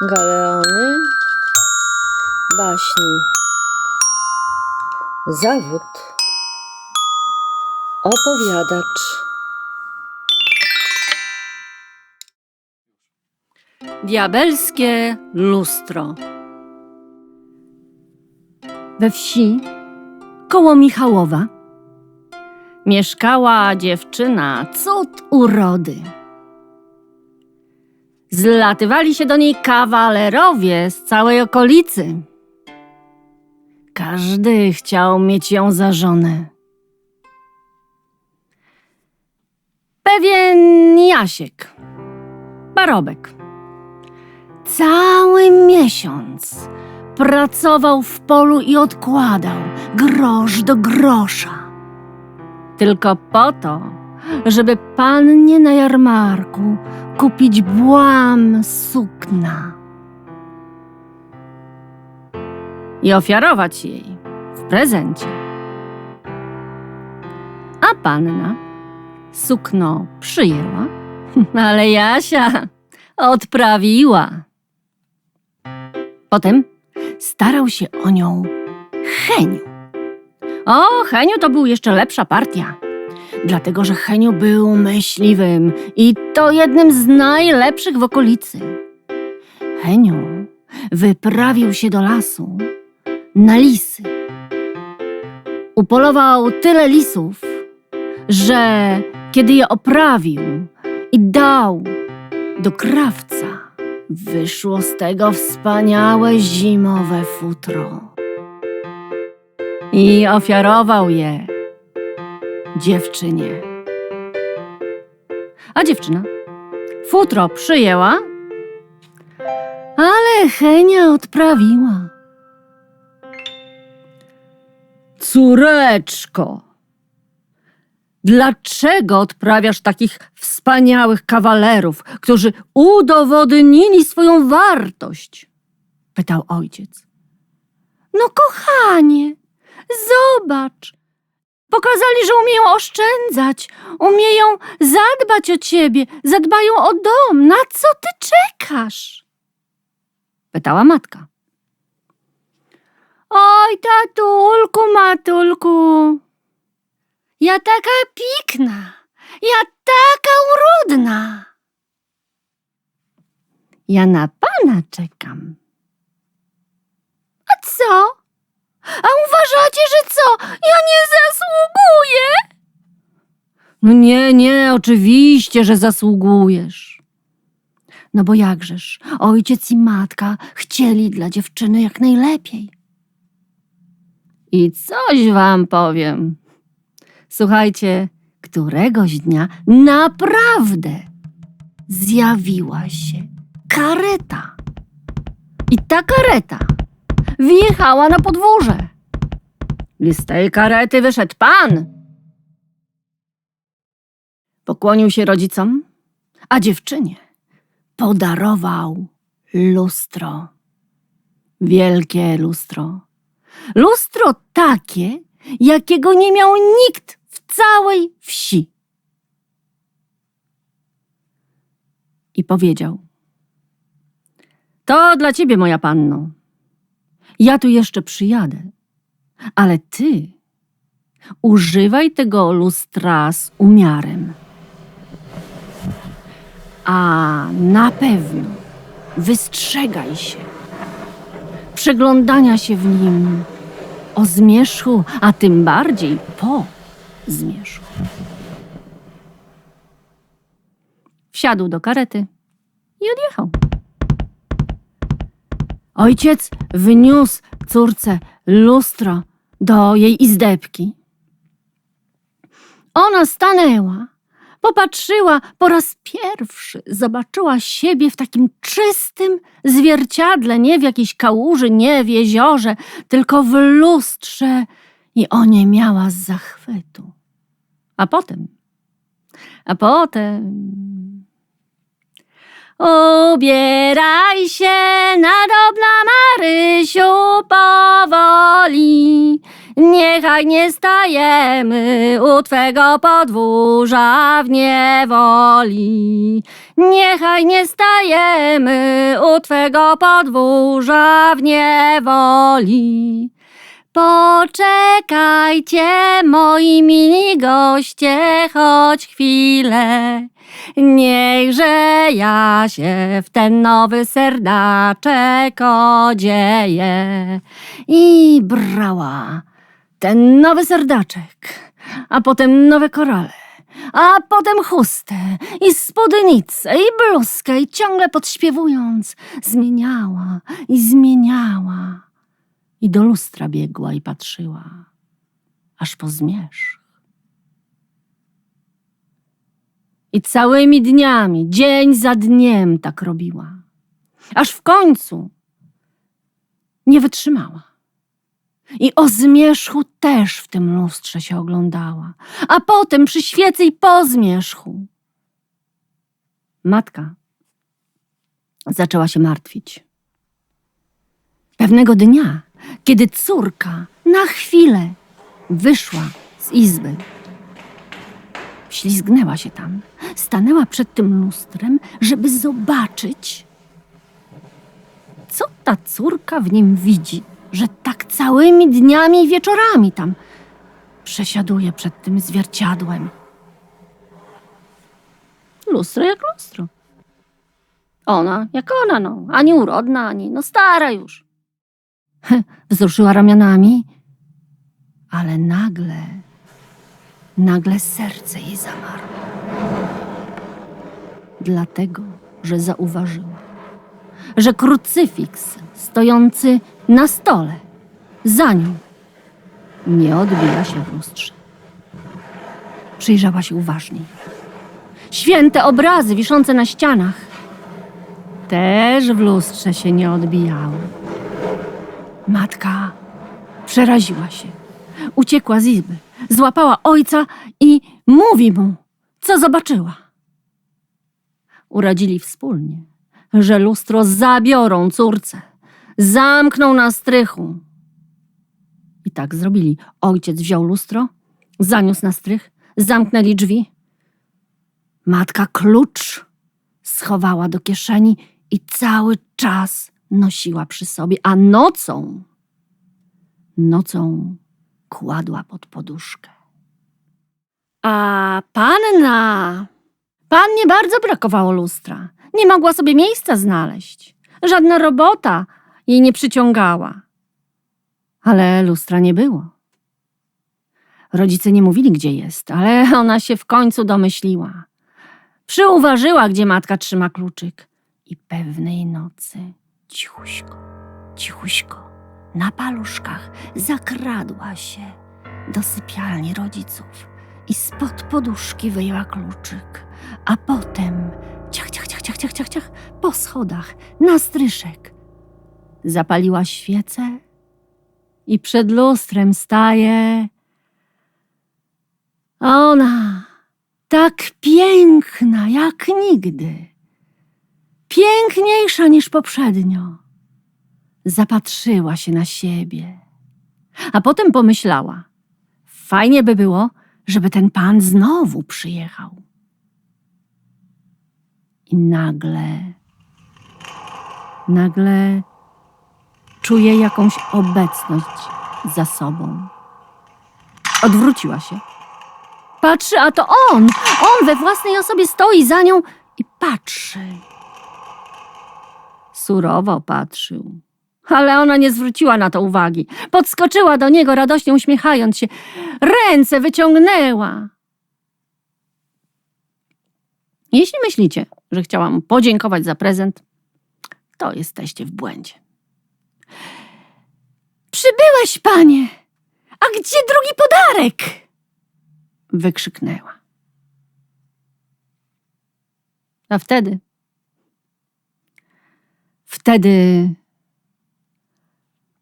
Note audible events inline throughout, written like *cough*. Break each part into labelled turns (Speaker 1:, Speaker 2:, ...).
Speaker 1: Galeony baśni Zawód Opowiadacz
Speaker 2: Diabelskie lustro. We wsi, koło Michałowa, mieszkała dziewczyna cud urody. Zlatywali się do niej kawalerowie z całej okolicy. Każdy chciał mieć ją za żonę. Pewien Jasiek, Barobek, cały miesiąc pracował w polu i odkładał grosz do grosza. Tylko po to, żeby pannie na jarmarku kupić błam sukna i ofiarować jej w prezencie. A panna sukno przyjęła, *laughs* ale Jasia odprawiła. Potem starał się o nią Heniu. O, Heniu to był jeszcze lepsza partia. Dlatego, że Heniu był myśliwym i to jednym z najlepszych w okolicy. Heniu wyprawił się do lasu na lisy. Upolował tyle lisów, że kiedy je oprawił i dał do krawca, wyszło z tego wspaniałe zimowe futro. I ofiarował je dziewczynie. A dziewczyna futro przyjęła, ale Henia odprawiła. Córeczko, dlaczego odprawiasz takich wspaniałych kawalerów, którzy udowodnili swoją wartość? pytał ojciec. No, kochanie, zobacz. Pokazali, że umieją oszczędzać, umieją zadbać o ciebie, zadbają o dom. Na co ty czekasz? pytała matka. Oj, tatulku, matulku, ja taka pikna, ja taka urudna. Ja na pana czekam. A co? A uważacie, że co? Ja nie zasługuję? No nie, nie, oczywiście, że zasługujesz. No bo jakżeż, ojciec i matka chcieli dla dziewczyny jak najlepiej. I coś wam powiem. Słuchajcie, któregoś dnia naprawdę zjawiła się kareta. I ta kareta wjechała na podwórze. I z tej karety wyszedł pan. Pokłonił się rodzicom, a dziewczynie podarował lustro. Wielkie lustro. Lustro takie, jakiego nie miał nikt w całej wsi. I powiedział: To dla ciebie, moja panno. Ja tu jeszcze przyjadę, ale ty używaj tego lustra z umiarem. A na pewno wystrzegaj się przeglądania się w nim o zmierzchu, a tym bardziej po zmierzchu. Wsiadł do karety i odjechał. Ojciec wyniósł córce lustro do jej izdebki. Ona stanęła, popatrzyła po raz pierwszy, zobaczyła siebie w takim czystym zwierciadle, nie w jakiejś kałuży, nie w jeziorze, tylko w lustrze i o nie miała z zachwytu. A potem, a potem... Ubieraj się, nadobna Marysiu, powoli. Niechaj nie stajemy u Twego podwórza w niewoli. Niechaj nie stajemy u Twego podwórza w niewoli. Poczekajcie, moi mili goście, choć chwilę. Niechże ja się w ten nowy serdaczek odzieję. I brała ten nowy serdaczek, a potem nowe korale, a potem chustę i spódnicę i bluzkę i ciągle podśpiewując zmieniała i zmieniała. I do lustra biegła i patrzyła, aż po zmierzch. I całymi dniami, dzień za dniem tak robiła. Aż w końcu nie wytrzymała. I o zmierzchu też w tym lustrze się oglądała, a potem przy świecy i po zmierzchu. Matka zaczęła się martwić. Pewnego dnia, kiedy córka na chwilę wyszła z izby, Ślizgnęła się tam, stanęła przed tym lustrem, żeby zobaczyć, co ta córka w nim widzi, że tak całymi dniami i wieczorami tam przesiaduje przed tym zwierciadłem. Lustro jak lustro. Ona jak ona, no, ani urodna, ani no stara już. *laughs* Wzruszyła ramionami, ale nagle Nagle serce jej zamarło. Dlatego, że zauważyła, że krucyfiks stojący na stole za nią nie odbija się w lustrze. Przyjrzała się uważniej. Święte obrazy wiszące na ścianach też w lustrze się nie odbijały. Matka przeraziła się. Uciekła z izby złapała ojca i mówi mu, co zobaczyła. Uradzili wspólnie, że lustro zabiorą córce, zamkną na strychu. I tak zrobili. Ojciec wziął lustro, zaniósł na strych, zamknęli drzwi. Matka klucz schowała do kieszeni i cały czas nosiła przy sobie, a nocą, nocą kładła pod poduszkę. A panna, pannie bardzo brakowało lustra. Nie mogła sobie miejsca znaleźć. Żadna robota jej nie przyciągała. Ale lustra nie było. Rodzice nie mówili, gdzie jest, ale ona się w końcu domyśliła. Przyuważyła, gdzie matka trzyma kluczyk. I pewnej nocy cichuśko, cichuśko na paluszkach zakradła się do sypialni rodziców i spod poduszki wyjęła kluczyk, a potem ciach, ciach, ciach, ciach, ciach, ciach, ciach, po schodach na stryszek. Zapaliła świecę i przed lustrem staje ona, tak piękna jak nigdy, piękniejsza niż poprzednio zapatrzyła się na siebie. A potem pomyślała: Fajnie by było, żeby ten pan znowu przyjechał. I nagle, nagle czuje jakąś obecność za sobą. Odwróciła się. Patrzy, a to on! On we własnej osobie stoi za nią i patrzy. Surowo patrzył ale ona nie zwróciła na to uwagi. Podskoczyła do niego, radośnie uśmiechając się. Ręce wyciągnęła. Jeśli myślicie, że chciałam podziękować za prezent, to jesteście w błędzie. Przybyłeś, panie! A gdzie drugi podarek? Wykrzyknęła. A wtedy. Wtedy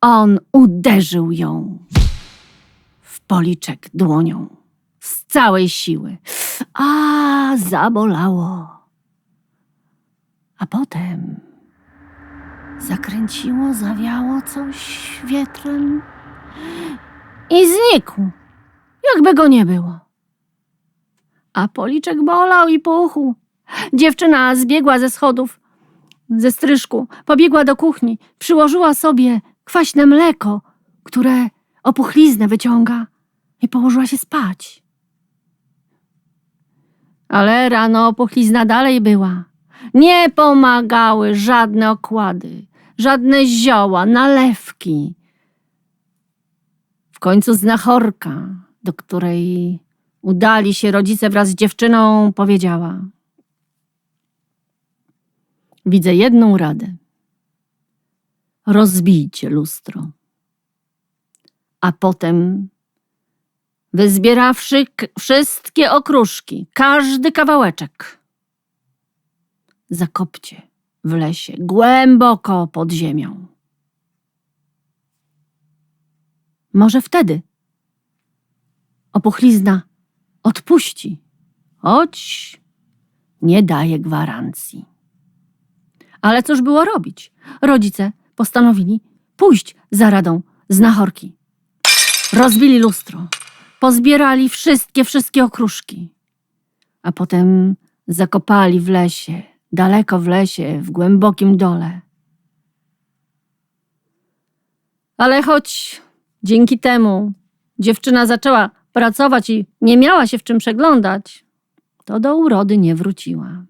Speaker 2: on uderzył ją w policzek dłonią z całej siły. A zabolało. A potem zakręciło, zawiało coś wietrem i znikł, jakby go nie było. A policzek bolał i puchł. Dziewczyna zbiegła ze schodów, ze stryżku, pobiegła do kuchni, przyłożyła sobie kwaśne mleko, które opuchliznę wyciąga i położyła się spać. Ale rano opuchlizna dalej była. Nie pomagały żadne okłady, żadne zioła, nalewki. W końcu znachorka, do której udali się rodzice wraz z dziewczyną, powiedziała: Widzę jedną radę. Rozbijcie lustro. A potem, wyzbierawszy wszystkie okruszki, każdy kawałeczek, zakopcie w lesie, głęboko pod ziemią. Może wtedy opuchlizna odpuści, choć nie daje gwarancji. Ale cóż było robić? Rodzice postanowili pójść za radą znachorki. Rozbili lustro, pozbierali wszystkie, wszystkie okruszki, a potem zakopali w lesie, daleko w lesie, w głębokim dole. Ale choć dzięki temu dziewczyna zaczęła pracować i nie miała się w czym przeglądać, to do urody nie wróciła.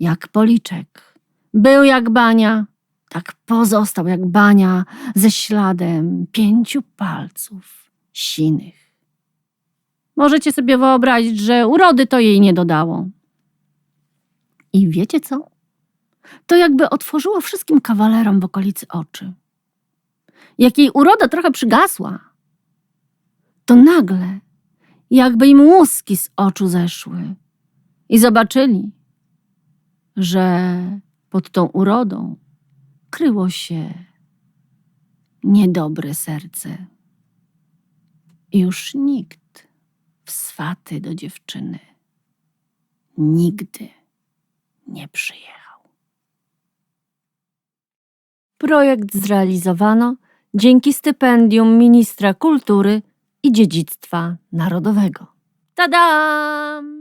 Speaker 2: Jak policzek. Był jak bania, tak pozostał jak bania ze śladem pięciu palców sinych. Możecie sobie wyobrazić, że urody to jej nie dodało. I wiecie co? To jakby otworzyło wszystkim kawalerom w okolicy oczy. Jak jej uroda trochę przygasła, to nagle jakby im łuski z oczu zeszły i zobaczyli, że pod tą urodą kryło się niedobre serce. Już nikt w swaty do dziewczyny nigdy nie przyjechał. Projekt zrealizowano dzięki stypendium Ministra Kultury i Dziedzictwa Narodowego. Tadam!